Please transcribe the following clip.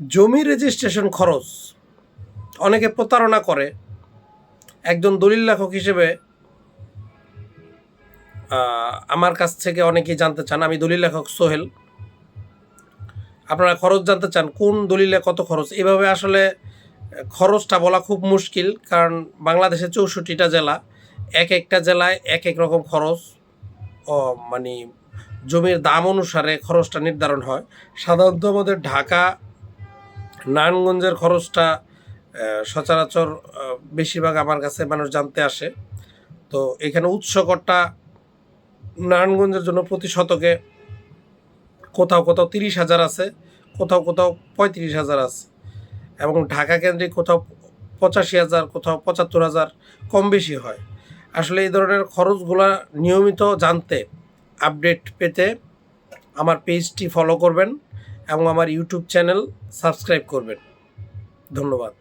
জমি রেজিস্ট্রেশন খরচ অনেকে প্রতারণা করে। একজন দলিল লেখক হিসেবে আমার কাছ থেকে অনেকেই জানতে চান। আমি দলিল লেখক সোহেল। আপনারা খরচ জানতে চান, কোন দলিলে কত খরচ? এভাবে আসলে খরচটা বলা খুব মুশকিল, কারণ বাংলাদেশে চৌষট্টিটা জেলা। এক একটা জেলায় এক এক রকম খরচ মানে জমির দাম অনুসারে খরচটা নির্ধারণ হয়। সাধারণত আমাদের ঢাকা নারায়ণগঞ্জের খরচটা সচরাচর বেশিরভাগ আমার কাছে মানুষ জানতে আসে। তো এখানে উৎসকরটা নারায়ণগঞ্জের জন্য প্রতি শতকে কোথাও কোথাও তিরিশ হাজার আছে, কোথাও কোথাও পঁয়ত্রিশ হাজার আছে। এবং ঢাকা কেন্দ্রিক কোথাও পঁচাশি হাজার, কোথাও পঁচাত্তর হাজার, কম বেশি হয়। আসলে এই ধরনের খরচগুলা নিয়মিত জানতে, আপডেট পেতে আমার পেজটি ফলো করবেন। এবং আমার ইউটিউব চ্যানেল সাবস্ক্রাইব করবেন। ধন্যবাদ।